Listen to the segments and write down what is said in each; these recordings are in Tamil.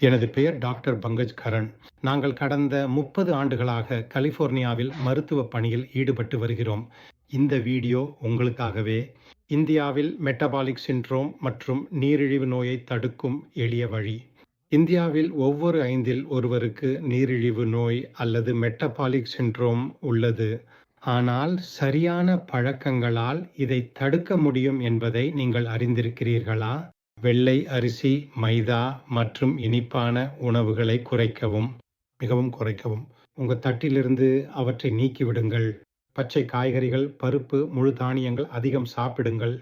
எனது பெயர் டாக்டர் பங்கஜ் கரண். நாங்கள் கடந்த முப்பது ஆண்டுகளாக கலிஃபோர்னியாவில் மருத்துவ பணியில் ஈடுபட்டு வருகிறோம். இந்த வீடியோ உங்களுக்காகவே. இந்தியாவில் மெட்டபாலிக் சின்ட்ரோம் மற்றும் நீரிழிவு நோயை தடுக்கும் எளிய வழி. இந்தியாவில் ஒவ்வொரு ஐந்தில் ஒருவருக்கு நீரிழிவு நோய் அல்லது மெட்டபாலிக் சின்ட்ரோம் உள்ளது. ஆனால் சரியான பழக்கங்களால் இதை தடுக்க முடியும் என்பதை நீங்கள் அறிந்திருக்கிறீர்களா? வெள்ளை அரிசி மைதா மற்றும் இனிப்பான உணவுகளை குறைக்கவும் மிகவும் குறைக்கவும். உங்கள் தட்டிலிருந்து அவற்றை நீக்கிவிடுங்கள். பச்சை காய்கறிகள் பருப்பு முழு தானியங்கள் அதிகம் சாப்பிடுங்கள்.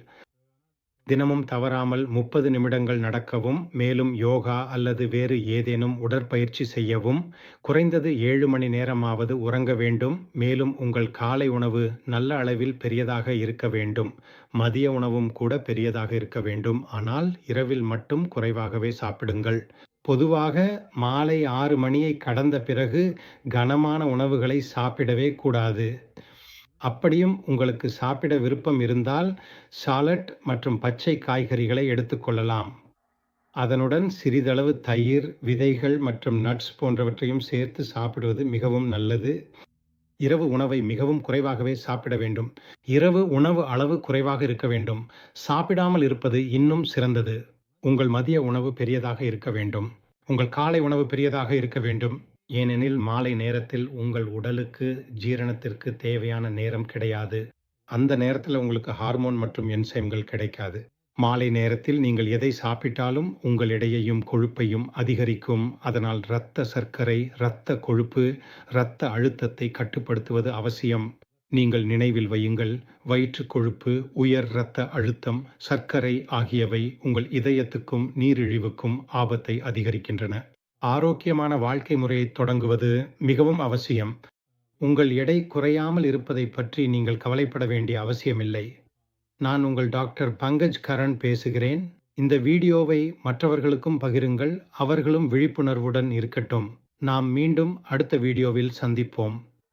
தினமும் தவறாமல் முப்பது நிமிடங்கள் நடக்கவும் மேலும் யோகா அல்லது வேறு ஏதேனும் உடற்பயிற்சி செய்யவும் குறைந்தது ஏழு மணி நேரமாவது உறங்க வேண்டும். மேலும் உங்கள் காலை உணவு நல்ல அளவில் பெரியதாக இருக்க வேண்டும். மதிய உணவும் கூட பெரியதாக இருக்க வேண்டும். ஆனால் இரவில் மட்டும் குறைவாகவே சாப்பிடுங்கள். பொதுவாக மாலை ஆறு மணியை கடந்த பிறகு கனமான உணவுகளை சாப்பிடவே கூடாது. அப்படியும் உங்களுக்கு சாப்பிட விருப்பம் இருந்தால் சாலட் மற்றும் பச்சை காய்கறிகளை எடுத்துக்கொள்ளலாம் அதனுடன் சிறிதளவு தயிர் விதைகள் மற்றும் நட்ஸ் போன்றவற்றையும் சேர்த்து சாப்பிடுவது மிகவும் நல்லது. இரவு உணவை மிகவும் குறைவாகவே சாப்பிட வேண்டும். இரவு உணவு அளவு குறைவாக இருக்க வேண்டும். சாப்பிடாமல் இருப்பது இன்னும் சிறந்தது. உங்கள் மதிய உணவு பெரியதாக இருக்க வேண்டும். உங்கள் காலை உணவு பெரியதாக இருக்க வேண்டும். ஏனெனில் மாலை நேரத்தில் உங்கள் உடலுக்கு ஜீரணத்திற்கு தேவையான நேரம் கிடையாது. அந்த நேரத்தில் உங்களுக்கு ஹார்மோன் மற்றும் என்சைம்கள் கிடைக்காது. மாலை நேரத்தில் நீங்கள் எதை சாப்பிட்டாலும் உங்கள் எடையையும் கொழுப்பையும் அதிகரிக்கும். அதனால் இரத்த சர்க்கரை இரத்த கொழுப்பு இரத்த அழுத்தத்தை கட்டுப்படுத்துவது அவசியம். நீங்கள் நினைவில் வையுங்கள் வயிற்று கொழுப்பு உயர் இரத்த அழுத்தம் சர்க்கரை ஆகியவை உங்கள் இதயத்துக்கும் நீரிழிவுக்கும் ஆபத்தை அதிகரிக்கின்றன. ஆரோக்கியமான வாழ்க்கை முறையை தொடங்குவது மிகவும் அவசியம். உங்கள் எடை குறையாமல் இருப்பதை பற்றி நீங்கள் கவலைப்பட வேண்டிய அவசியமில்லை. நான் உங்கள் டாக்டர் பங்கஜ் கரண் பேசுகிறேன். இந்த வீடியோவை மற்றவர்களுக்கும் பகிருங்கள். அவர்களும் விழிப்புணர்வுடன் இருக்கட்டும். நாம் மீண்டும் அடுத்த வீடியோவில் சந்திப்போம்.